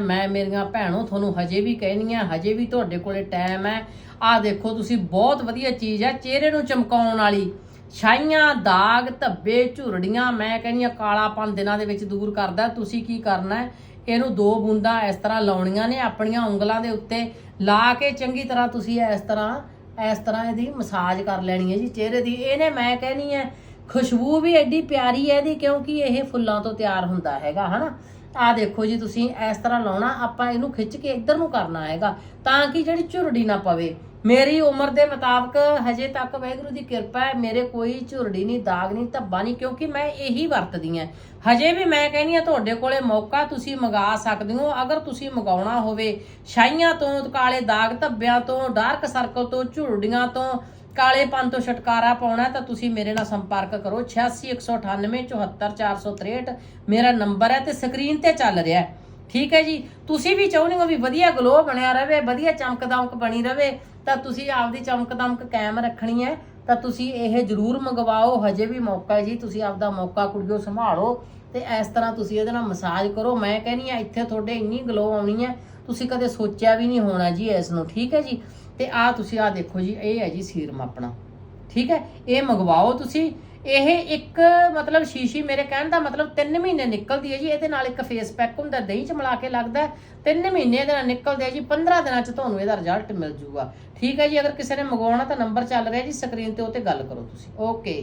ਮੈਂ ਮੇਰੀਆਂ ਭੈਣੋ ਤੁਹਾਨੂੰ ਹਜੇ ਵੀ ਕਹਿਣੀ ਆ, ਹਜੇ ਵੀ ਤੁਹਾਡੇ ਕੋਲੇ ਟਾਈਮ ਹੈ ਆ ਦੇਖੋ, ਤੁਸੀਂ ਬਹੁਤ ਵਧੀਆ ਚੀਜ਼ ਹੈ ਚਿਹਰੇ ਨੂੰ ਚਮਕਾਉਣ ਵਾਲੀ। ਛਾਈਆਂ, ਦਾਗ, ਧੱਬੇ, ਝੁਰੜੀਆਂ, ਮੈਂ ਕਹਿੰਦੀ ਆ, ਕਾਲਾਪਨ ਦਿਨਾਂ ਦੇ ਵਿੱਚ ਦੂਰ ਕਰਦਾ, ਤੁਸੀਂ ਕੀ ਕਰਨਾ? ਇਹਨੂੰ ਦੋ ਬੂੰਦਾਂ ਇਸ ਤਰ੍ਹਾਂ ਲਾਉਣੀਆਂ ਨੇ ਆਪਣੀਆਂ ਉਂਗਲਾਂ ਦੇ ਉੱਤੇ, ਲਾ ਕੇ ਚੰਗੀ ਤਰ੍ਹਾਂ ਤੁਸੀਂ ਇਸ ਤਰ੍ਹਾਂ ਇਸ ਤਰ੍ਹਾਂ ਇਹਦੀ ਮਸਾਜ ਕਰ ਲੈਣੀ ਹੈ ਜੀ, ਚਿਹਰੇ ਦੀ। ਇਹਨੇ ਮੈਂ ਕਹਿਣੀ ਹੈ ਖੁਸ਼ਬੂ ਵੀ ਐਡੀ ਪਿਆਰੀ ਹੈ ਇਹਦੀ, ਕਿਉਂਕਿ ਇਹ ਫੁੱਲਾਂ ਤੋਂ ਤਿਆਰ ਹੁੰਦਾ ਹੈਗਾ, ਹਨਾ? ਆ ਦੇਖੋ ਜੀ, ਤੁਸੀਂ ਇਸ ਤਰ੍ਹਾਂ ਲਾਉਣਾ, ਆਪਾਂ ਇਹਨੂੰ ਖਿੱਚ ਕੇ ਇੱਧਰ ਨੂੰ ਕਰਨਾ ਹੈਗਾ, ਤਾਂ ਕਿ ਜਿਹੜੀ ਝੁਰੜੀ ਨਾ ਪਵੇ। ਮੇਰੀ ਉਮਰ ਦੇ ਮੁਤਾਬਕ ਹਜੇ ਤੱਕ ਵਾਹਿਗੁਰੂ ਦੀ ਕਿਰਪਾ ਹੈ, ਮੇਰੇ ਕੋਈ ਝੁਰੜੀ ਨਹੀਂ, ਦਾਗ ਨਹੀਂ, ਧੱਬਾ ਨਹੀਂ, ਕਿਉਂਕਿ ਮੈਂ ਇਹੀ ਵਰਤਦੀ ਆ ਹਜੇ ਵੀ ਮੈਂ ਕਹਿੰਦੀ ਆ ਤੁਹਾਡੇ ਕੋਲੇ ਮੌਕਾ ਤੁਸੀਂ ਮੰਗਾ ਸਕਦੇ ਹੋ, ਅਗਰ ਤੁਸੀਂ ਮੰਗਾਉਣਾ ਹੋਵੇ, ਛਾਈਆਂ ਤੋਂ, ਕਾਲੇ ਦਾਗ ਧੱਬਿਆਂ ਤੋਂ, ਡਾਰਕ ਸਰਕਲ ਤੋਂ, ਝੁਰੜੀਆਂ ਤੋਂ ਕਾਲੇਪਨ ਤੋਂ ਛੁਟਕਾਰਾ ਪਾਉਣਾ ਤਾਂ ਤੁਸੀਂ ਮੇਰੇ ਨਾਲ ਸੰਪਰਕ ਕਰੋ 8618944463 ਮੇਰਾ ਨੰਬਰ ਹੈ ਤੇ ਸਕਰੀਨ ਤੇ ਚੱਲ ਰਿਹਾ ਹੈ। ਠੀਕ ਹੈ ਜੀ? ਤੁਸੀਂ ਵੀ ਚਾਹੁੰਦੇ ਹੋ ਵੀ ਵਧੀਆ ਗਲੋ ਬਣਿਆ ਰਵੇ, ਵਧੀਆ ਚਮਕ ਦਮਕ ਬਣੀ ਰਵੇ, ਤਾਂ ਤੁਸੀਂ ਆਪਦੀ ਚਮਕ ਦਮਕ ਕਾਇਮ ਰੱਖਣੀ ਹੈ। ਤਾਂ ਤੁਸੀਂ ਇਹ ਜਰੂਰ ਮੰਗਵਾਓ, ਹਜੇ ਵੀ ਮੌਕਾ ਹੈ ਜੀ। ਤੁਸੀਂ ਆਪਦਾ ਮੌਕਾ ਕੁੜੀਓ ਸੰਭਾਲੋ ਤੇ ਇਸ ਤਰ੍ਹਾਂ ਤੁਸੀਂ ਇਹਦੇ ਨਾਲ ਮਸਾਜ ਕਰੋ। ਮੈਂ ਕਹਿੰਨੀ ਆ ਇੱਥੇ ਤੁਹਾਡੇ ਇੰਨੀ ਗਲੋ ਆਉਣੀ ਹੈ, ਤੁਸੀਂ ਕਦੇ ਸੋਚਿਆ ਵੀ ਨਹੀਂ ਹੋਣਾ ਜੀ ਇਸ ਨੂੰ। ਠੀਕ ਹੈ ਜੀ? ਤੇ ਆ ਤੁਸੀਂ ਆ ਦੇਖੋ ਜੀ, ਇਹ ਹੈ ਜੀ ਸੀਰਮ ਆਪਣਾ। ਠੀਕ ਹੈ? ਇਹ ਮੰਗਵਾਓ ਤੁਸੀਂ। ਇਹ ਇੱਕ ਮਤਲਬ ਸ਼ੀਸ਼ੀ ਮੇਰੇ ਕਹਿਣ ਦਾ ਮਤਲਬ 3 ਮਹੀਨੇ ਨਿਕਲਦੀ ਹੈ ਜੀ, ਇਹਦੇ ਨਾਲ ਇੱਕ ਫੇਸ ਪੈਕ ਹੁੰਦਾ, ਦਹੀਂ ਚ ਮਿਲਾ ਕੇ ਲੱਗਦਾ 3 ਮਹੀਨੇ ਇਹਦੇ ਨਾਲ ਨਿਕਲਦੇ ਆ ਜੀ 15 ਦਿਨਾਂ ਚ ਤੁਹਾਨੂੰ ਇਹਦਾ ਰਿਜ਼ਲਟ ਮਿਲ ਜੂਗਾ। ਠੀਕ ਹੈ ਜੀ, ਅਗਰ ਕਿਸੇ ਨੇ ਮੰਗਵਾਉਣਾ ਤਾਂ ਨੰਬਰ ਚੱਲ ਰਿਹਾ ਜੀ ਸਕਰੀਨ ਤੇ ਉਹ ਤੇ ਗੱਲ ਕਰੋ ਤੁਸੀਂ। ਓਕੇ